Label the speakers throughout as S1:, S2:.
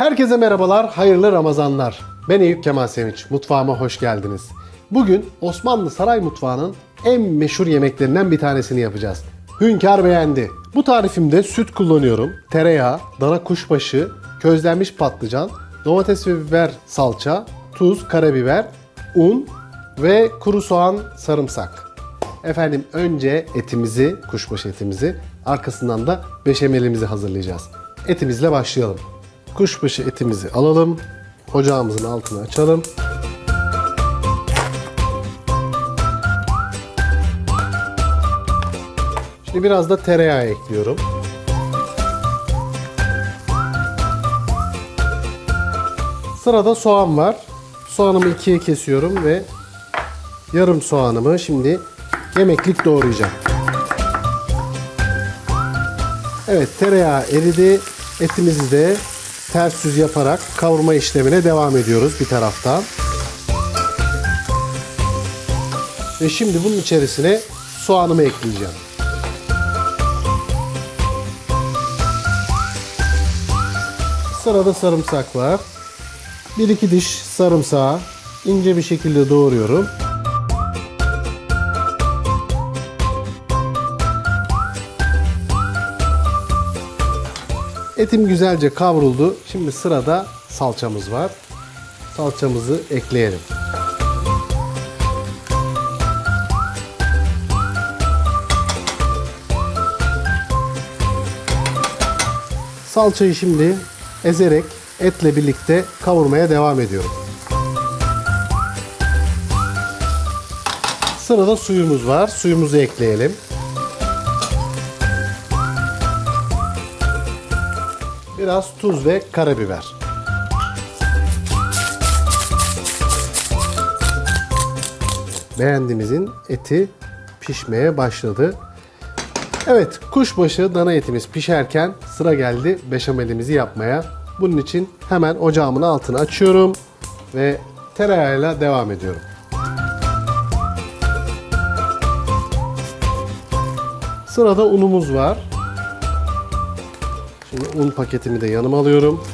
S1: Herkese merhabalar, hayırlı Ramazanlar. Ben Eyüp Kemal Sevinç, mutfağıma hoş geldiniz. Bugün Osmanlı saray mutfağının en meşhur yemeklerinden bir tanesini yapacağız. Hünkar beğendi. Bu tarifimde süt kullanıyorum, tereyağı, dana kuşbaşı, közlenmiş patlıcan, domates ve biber salça, tuz, karabiber, un ve kuru soğan, sarımsak. Efendim önce etimizi, kuşbaşı etimizi, arkasından da beşamelimizi hazırlayacağız. Etimizle başlayalım. Kuşbaşı etimizi alalım. Ocağımızın altını açalım. Şimdi biraz da tereyağı ekliyorum. Sırada soğan var. Soğanımı ikiye kesiyorum ve yarım soğanımı şimdi yemeklik doğrayacağım. Evet tereyağı eridi. Etimizi de ters yüz yaparak kavurma işlemine devam ediyoruz bir taraftan. Ve şimdi bunun içerisine soğanımı ekleyeceğim. Sırada sarımsak var. Bir iki diş sarımsağı ince bir şekilde doğruyorum. Etim güzelce kavruldu. Şimdi sırada salçamız var. Salçamızı ekleyelim. Salçayı şimdi ezerek etle birlikte kavurmaya devam ediyorum. Sırada suyumuz var. Suyumuzu ekleyelim. Biraz tuz ve karabiber. Beğendiğimizin eti pişmeye başladı. Evet, kuşbaşı dana etimiz pişerken sıra geldi beşamelimizi yapmaya. Bunun için hemen ocağımın altını açıyorum ve tereyağıyla devam ediyorum. Sırada unumuz var. Şimdi un paketimi de yanıma alıyorum.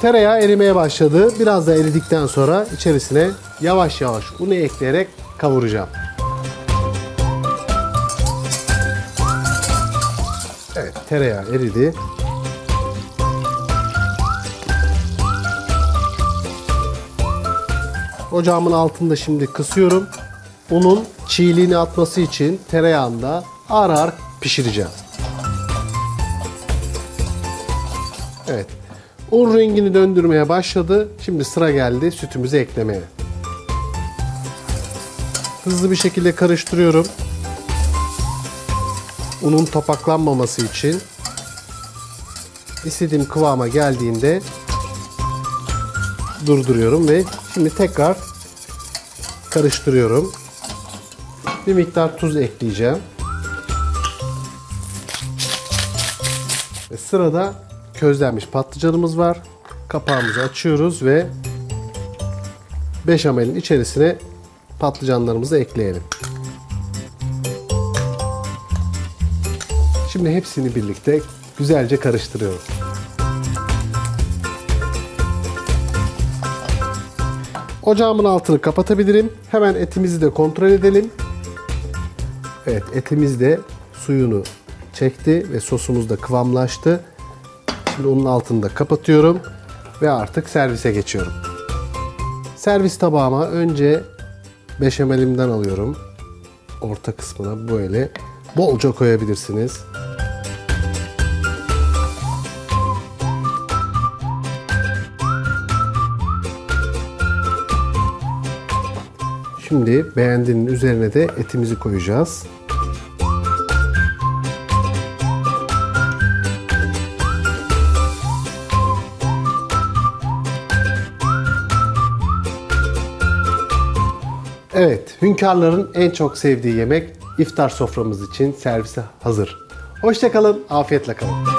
S1: Tereyağı erimeye başladı. Biraz da eridikten sonra içerisine yavaş yavaş unu ekleyerek kavuracağım. Evet, tereyağı eridi. Ocağımın altında şimdi kısıyorum. Unun çiğliğini atması için tereyağında ağır ağır pişireceğim. Evet. Un rengini döndürmeye başladı. Şimdi sıra geldi sütümüzü eklemeye. Hızlı bir şekilde karıştırıyorum. Unun topaklanmaması için istediğim kıvama geldiğinde durduruyorum ve şimdi tekrar karıştırıyorum. Bir miktar tuz ekleyeceğim. Ve sırada közlenmiş patlıcanımız var. Kapağımızı açıyoruz ve beşamelin içerisine patlıcanlarımızı ekleyelim. Şimdi hepsini birlikte güzelce karıştırıyoruz. Ocağımın altını kapatabilirim. Hemen etimizi de kontrol edelim. Evet etimiz de suyunu çekti ve sosumuz da kıvamlaştı. Şimdi onun altını da kapatıyorum ve artık servise geçiyorum. Servis tabağıma önce beşamelimden alıyorum. Orta kısmına böyle bolca koyabilirsiniz. Şimdi beğendiğinin üzerine de etimizi koyacağız. Evet, hünkârların en çok sevdiği yemek iftar soframız için servise hazır. Hoşçakalın, afiyetle kalın.